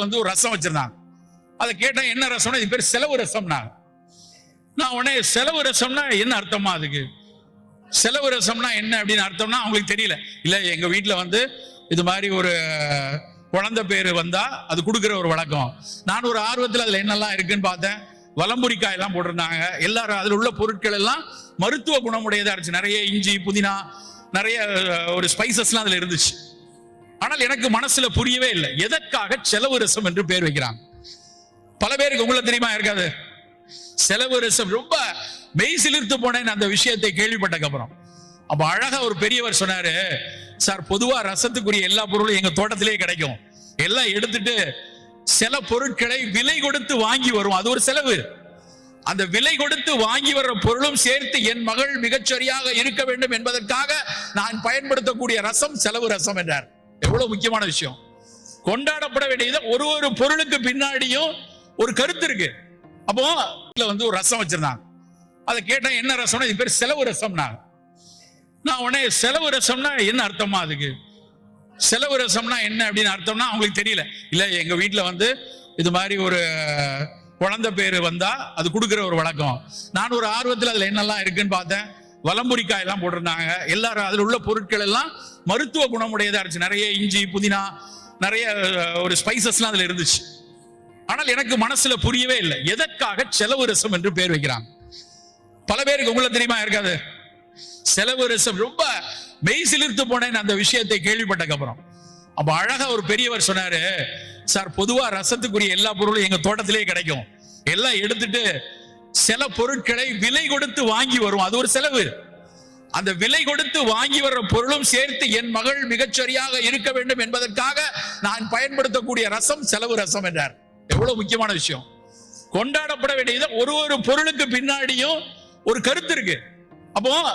வந்து ஒரு ரசம் வச்சிருந்தாங்க. அதை கேட்டேன் என்ன ரசம்னா? இது பேர் செலவு ரசம்னா நான் உடனே செலவு ரசம்னா என்ன அர்த்தமா அதுக்கு? செலவு ரசம்னா என்ன? அப்படின்னு அர்த்தம்னா அவங்களுக்கு தெரியல. இல்ல எங்க வீட்டுல வந்து இது மாதிரி ஒரு குழந்தை பேர் வந்தா அது கொடுக்குற ஒரு வழக்கம். நான் ஒரு ஆர்வத்தில் அதுல என்னெல்லாம் இருக்குன்னு பார்த்தேன். வலம்புரிக்காய் எல்லாம் போட்டிருந்தாங்க. எல்லாரும் அதில் உள்ள பொருட்கள் எல்லாம் மருத்துவ குணமுடையதா இருந்துச்சு. நிறைய இஞ்சி புதினா நிறைய ஒரு ஸ்பைசஸ்லாம் அதில் இருந்துச்சு. ஆனால் எனக்கு மனசுல புரியவே இல்லை. எதற்காக செலவு ரசம் என்று பேர் வைக்கிறாங்க பல பேருக்கு உங்களை தெரியுமா இருக்காது? செலவு ரசம் ரொம்ப மெய் சிலிர்த்து போனேன் அந்த விஷயத்தை கேள்விப்பட்டக்கு அப்புறம். அப்ப அழகா ஒரு பெரியவர் சொன்னாரு சார் பொதுவா ரசத்துக்குரிய எல்லா பொருளும் எங்க தோட்டத்திலேயே கிடைக்கும். எல்லாம் எடுத்துட்டு சில பொருட்களை விலை கொடுத்து வாங்கி வரும். அது ஒரு செலவு. அந்த விலை கொடுத்து வாங்கி வர்ற பொருளும் சேர்த்து என் மகள் மிகச்சரியாக இருக்க வேண்டும் என்பதற்காக நான் பயன்படுத்தக்கூடிய ரசம் செலவு ரசம் என்றார். எவ்வளவு முக்கியமான விஷயம்? கொண்டாடப்பட வேண்டியது ஒரு ஒரு பொருளுக்கு பின்னாடியும் ஒரு கருத்து இருக்கு. அப்போ இதுல வந்து ஒரு ரசம் வச்சிருந்தாங்க. அதை கேட்டேன் என்ன ரசம்னா? இது பேர் செலவு ரசம்னா. நான் உடனே செலவு ரசம்னா என்ன அர்த்தமா அதுக்கு? செலவு ரசம்னா என்ன? அப்படின்னு அர்த்தம்னா அவங்களுக்கு தெரியல. இல்ல எங்க வீட்டுல வந்து இது மாதிரி ஒரு குழந்தை பேர் வந்தா அது கொடுக்குற ஒரு வழக்கம். நான் ஒரு ஆர்வத்தில் அதுல என்னெல்லாம் இருக்குன்னு பார்த்தேன். வலம்புரிக்காய் எல்லாம் போட்டிருந்தாங்க. எல்லாரும் அதில் உள்ள பொருட்கள் எல்லாம் மருத்துவ குணமுடையதா இருந்துச்சு. நிறைய இஞ்சி புதினா நிறைய ஒரு ஸ்பைசஸ்லாம் அதில் இருந்துச்சு. ஆனால் எனக்கு மனசுல புரியவே இல்லை. எதற்காக செலவு ரசம் என்று பேர் வைக்கிறாங்க? பல பேருக்கு உங்களை தெரியுமா? இருக்காது செலவு ரசம். ரொம்ப மெய் சிலிர்த்து போனேன் அந்த விஷயத்தை கேள்விப்பட்டக்கு அப்புறம். அப்ப அழகா ஒரு பெரியவர் சொன்னாரு சார் பொதுவா ரசத்துக்குரிய எல்லா பொருளும் எங்க தோட்டத்திலேயே கிடைக்கும். எல்லாம் எடுத்துட்டு சில பொருட்களை விலை கொடுத்து வாங்கி வரும். அது ஒரு செலவு. அந்த விலை கொடுத்து வாங்கி வர்ற பொருளும் சேர்த்து என் மகள் மிகச்சரியாக இருக்க வேண்டும் என்பதற்காக நான் பயன்படுத்தக்கூடிய ரசம் செலவு ரசம் என்றார். எவ்வளவு முக்கியமான விஷயம். கொண்டாடப்பட வேண்டியது ஒரு ஒரு பொருளுக்கு பின்னாடியும் ஒரு கருத்து இருக்கு. அப்போ